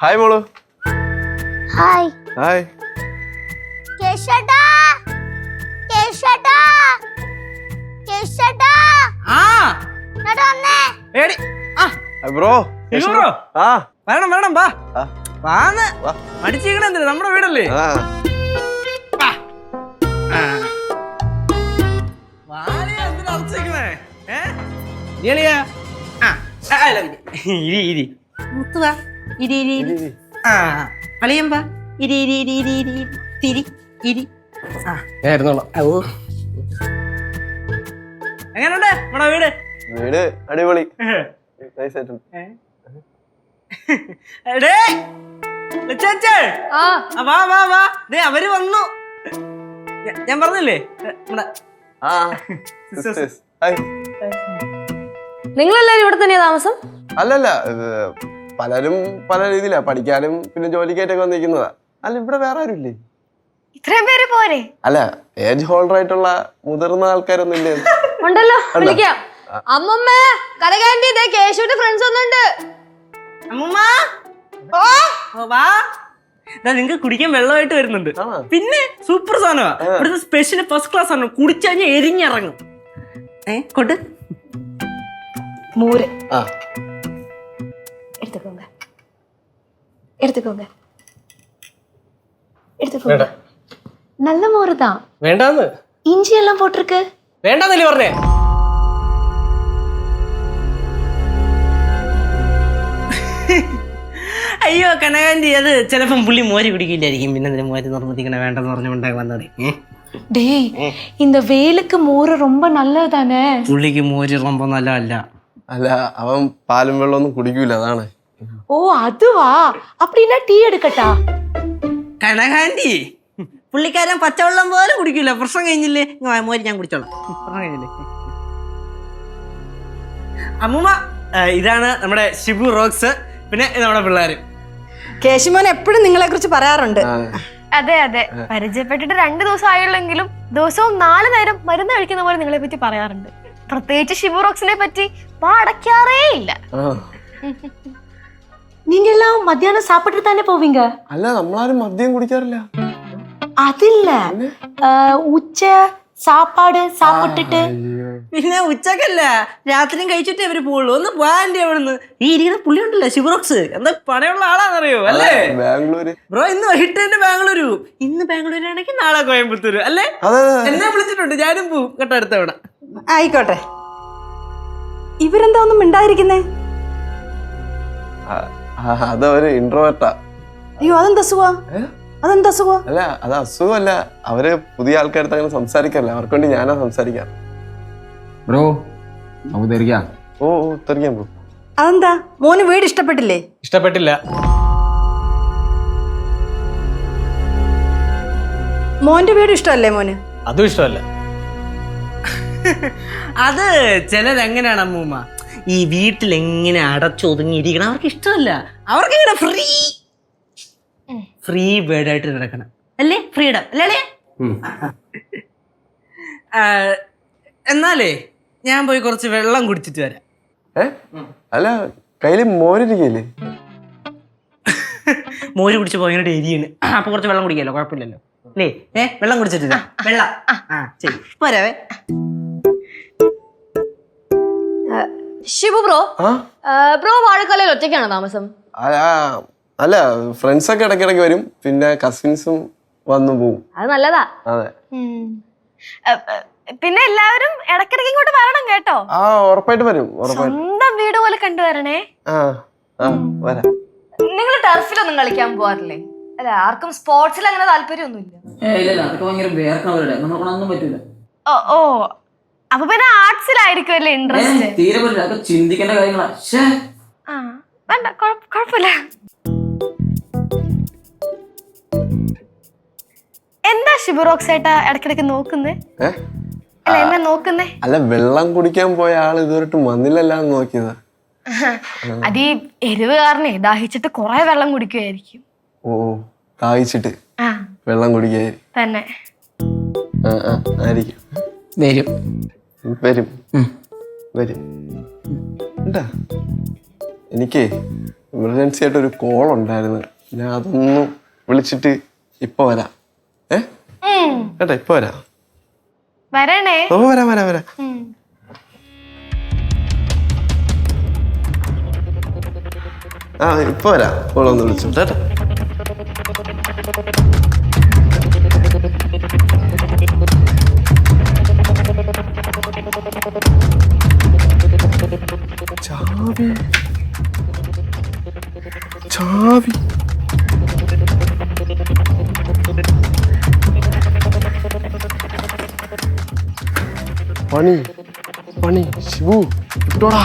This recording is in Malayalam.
ഹായ് മോൾ. ഹായ് ഹായ് കേശട്ടാ കേശട്ടാ കേശട്ടാ ആ. നട വന്നേ? എടി ആ. ബ്രോ ബ്രോ ആ. വരണം വരണം വാ. ആ, വാന്ന്. വാ. മടിച്ചിരിക്കണെന്തിന് നമ്മുടെ വീടല്ലേ? ഏ? ഇരിയളിയാ? ആ, ആ, അല്ല, ഇരി, ഇരി. മുത്ത് വാ. ഇരി, ഇരി, ഇരി. ആ. ഇരി, ഇരി, ഇരി, ഇരി, ഇരി, ഇരി. തിരി, ഇരി. ആ. എങ്ങനുണ്ട് നമ്മുടെ വീട്? വീട് അടിപൊളി. നൈസ് ആയിട്ടുണ്ട് എടേ. ആ. വാ വാ വാ. ദേ അവർ വന്നു. ഞാൻ പറഞ്ഞില്ലേ? നമ്മുടെ ആ. ഹായ്. നിങ്ങളെല്ലാരും ഇവിടെ തന്നെയാ താമസം? അല്ലല്ല പലരും പല രീതിയിലാ പഠിക്കാനും പിന്നെ ജോലിക്കായിട്ടൊക്കെ വന്നിരിക്കുന്നതാ. അല്ല ഇവിടെ വേറെ ആരും ഇല്ലേ ഇത്രയും പേര് പോരെ? അല്ല ഏജ് ഹോൾഡർ ആയിട്ടുള്ള മുതിർന്ന ആൾക്കാരൊന്നും ഇല്ലേ? ഉണ്ടല്ലോ വിളിക്കാം. അമ്മമ്മ കനകാന്റി ഇതേ കേശുവിന്റെ ഫ്രണ്ട്സ് ഒന്നുണ്ട്. അമ്മൂമ്മ ഓ ഓ, വാ. നിങ്ങക്ക് കുടിക്കാൻ വെള്ളമായിട്ട് വരുന്നുണ്ട്. ആണോ? പിന്നെ സൂപ്പർ സാധനമാ. ഇവിടുത്തെ സ്പെഷ്യൽ ഫസ്റ്റ് ക്ലാസ് ആണ്. കുടിച്ചു കഴിഞ്ഞാൽ എരിഞ്ഞിറങ്ങും. ഏ കൊണ്ട് മൂര് ആ. எடுத்துக்கோங்க எடுத்துக்கோங்க எடுத்துக்கோங்க வேண்டாம். நல்ல மோர் தான் വേണ്ടാന്ന്. இஞ்சி எல்லாம் போட்டிருக்கு വേണ്ടാന്നല്ലേ പറഞ്ഞേ. അയ്യോ കനകാന്റി അത് ചിലപ്പം പുള്ളി മോര് കുടിക്കില്ലായിരിക്കും. പിന്നെ അതിന് മോര് നിർബന്ധിക്കണ? വേണ്ടെന്ന് പറഞ്ഞുകൊണ്ട് വന്നത്. டேய் இந்த வேலுக்கு மோர் ரொம்ப நல்லது தானே പുള്ളിക്ക് മോര് റൊമ്പ നല്ലതല്ല. അല്ല അവൻ പാലും വെള്ളമൊന്നും കുടിക്കൂല അതാണ്. ஓ அதுவா அப்படின்னா டீ எடுக்கட்டா കനകാന്റി പുള്ളിക്കാരൻ പച്ചവെള്ളം പോലെ കുടിക്കില്ല പ്രശ്നം കഴിഞ്ഞില്ലേ ഇങ്ങ് വാ, മോര് ഞാൻ കുടിച്ചോളാം പ്രശ്നം കഴിഞ്ഞില്ലേ അമ്മൂമ്മ ആ, ഇതാണ് നമ്മുടെ ഷിബു റോക്സ് പിന്നെ ഇത് നമ്മുടെ പിള്ളേര് കേശുമോൻ എപ്പോഴും നിങ്ങളെ കുറിച്ച് പറയാറുണ്ട് ആ, അതെ അതെ പരിചയപ്പെട്ടിട്ട് രണ്ടു ദിവസം ആയുള്ളെങ്കിലും ദിവസവും നാല് നേരം മരുന്ന് കഴിക്കുന്ന പോലെ നിങ്ങളെ പറ്റി പറയാറുണ്ട് പ്രത്യേകിച്ച് ഷിബുറോക്സിനെ പറ്റി വാ അടയ്ക്കാറേ ഇല്ല ആ. நீங்க எல்லாம் மத்தியானம் சாப்பிட்டு தானே போவீங்க അല്ല നമ്മളാരും മദ്യം കുടിക്കാറില്ല அது இல்ல அஹ், உச்ச சாப்பாடு சாப்பிட்டுட்டு പിന്നെ ഉച്ചക്കല്ല രാത്രിയും കഴിച്ചിട്ടേ അവര് പോവുള്ളൂ ഒന്ന് പോകാൻ്റെ അവിടുന്ന് ഈ ഇരിക്കുന്ന പുള്ളി ഉണ്ടല്ലോ ഷിബുറോക്സ് എന്താ പണയുള്ള ആളാന്നറിയോ അല്ലേ ബാംഗ്ലൂര് ബ്രോ ഇന്ന് വൈകിട്ട് തന്നെ ബാംഗ്ലൂരു ഇന്ന് ബാംഗ്ലൂരാണെങ്കിൽ നാളെ കോയമ്പത്തൂര് അല്ലേ അതെ അതെ എന്നെ വിളിച്ചിട്ടുണ്ട് ഞാനും പോവും കേട്ടോ അടുത്ത തവണ ആയിക്കോട്ടെ ഇവരെന്താ ഒന്നും മിണ്ടായിരിക്കുന്നേ ആ, ആ, അതവര് ഇൻട്രോവേർട്ടാ അയ്യോ അതെന്താ സുഖ അതെന്താ സുഖ അല്ല അത് അസുഖമല്ല. അവർ പുതിയ ആൾക്കാരത്ത് അങ്ങനെ സംസാരിക്കല്ല? അവർക്ക് വേണ്ടി ഞാനാ സംസാരിക്കാം. ബ്രോ നമുക്ക് തിരിക്കാം ഓ ഓ തെറിയാൻ ബ്രോ. അതെന്താ? മോന് വീട് ഇഷ്ടപ്പെട്ടില്ലേ? ഇഷ്ടപ്പെട്ടില്ല. മോന്റെ വീട് ഇഷ്ടമല്ലേ മോന്? അതും ഇഷ്ടമല്ല. അത് ചിലരെങ്ങനെയാണ് അമ്മൂമ്മ? ഈ വീട്ടിൽ എങ്ങനെ അടച്ചൊതുങ്ങിയിരിക്കണം അവർക്ക് ഇഷ്ടമല്ല. അവർക്ക് ഇങ്ങനെ ഫ്രീ ഫ്രീ ബേർഡ് ആയിട്ട് നടക്കണം. അല്ലേ? ഫ്രീഡം അല്ലേ എന്നാലേ ഞാൻ പോയി കുറച്ച് വെള്ളം കുടിച്ചിട്ട് വരാം. അല്ല കയ്യിൽ മോരിരിക്കല്ലേ മോര് കുടിച്ച് പോയതിനോട് എരിയാണ് അപ്പൊ കുറച്ച് വെള്ളം കുടിക്കാലോ കുഴപ്പമില്ലല്ലോ. അല്ലേ? ഏ വെള്ളം കുടിച്ചിട്ട് വെള്ളം. ആ ശരി. പോരാവേ. ഷിബു ബ്രോ? ആ? ബ്രോ വാഴക്കാലയിൽ ഒറ്റയ്ക്കാണ് താമസം? അല്ല ഫ്രണ്ട്സ് ഒക്കെ ഇടയ്ക്കിടയ്ക്ക് വരും. പിന്നെ കസിൻസും വന്നു പോവും. അത് നല്ലതാ. അതെ. പിന്നെ എല്ലാവരും ഇടയ്ക്കിടയ്ക്ക് ഇങ്ങോട്ട് വരണം കേട്ടോ. ആ ഉറപ്പായിട്ട് വരും സ്വന്തം വീട് പോലെ കണ്ടുവരണേ. ആ ആ വരാം. നിങ്ങൾ ടർഫിലൊന്നും കളിക്കാൻ പോവാറില്ലേ? അല്ല ആർക്കും സ്പോർട്സിൽ അങ്ങനെ താല്പര്യമൊന്നുമില്ല. ഓ ഓ അപ്പൊ പിന്നെ ആർട്സിലായിരിക്കും അല്ലേ ഇൻട്രസ്റ്റ് തീരെ പറ്റില്ല. അതൊക്കെ ചിന്തിക്കേണ്ട കാര്യങ്ങളാ. ശ്ശേ. ആ വേണ്ട കുഴപ്പ- കുഴപ്പമില്ല. എന്താ ഷിബുറോക്സ് ഏട്ടാ ഇടയ്ക്കിടയ്ക്ക് നോക്കുന്നേ? ഏ? അല്ല എന്നെ നോക്കുന്നേ? അല്ല വെള്ളം കുടിക്കാൻ പോയ ആൾ ഇതുവരെ വന്നില്ലല്ലോ നോക്കിയത്. നോക്കിയതാ അത് ഈ എരിവ് കാരണേ ദാഹിച്ചിട്ട് കുറെ വെള്ളം കുടിക്കുമായിരിക്കും ഓ ദാഹിച്ചിട്ട് ആ. വെള്ളം കുടിക്കായി തന്നെ. ആ ആ ആയിരിക്കും. വരും. വരും. വരും. എന്താ? എനിക്ക് എമർജൻസി ആയിട്ട് ഒരു കോൾ ഉണ്ടായിരുന്നു. ഞാൻ അതൊന്നും വിളിച്ചിട്ട് ഇപ്പൊ വരാം. ഏ? കേട്ടോ ഇപ്പൊ വരാം. വരണേ. ഓ വരാം വരാം വരാം. ആ ഇപ്പൊ വരാം. കോളൊന്ന് വിളിച്ചു. കേട്ടോ ചാവി പണി പണി ശിവു ഇട്ടോടാ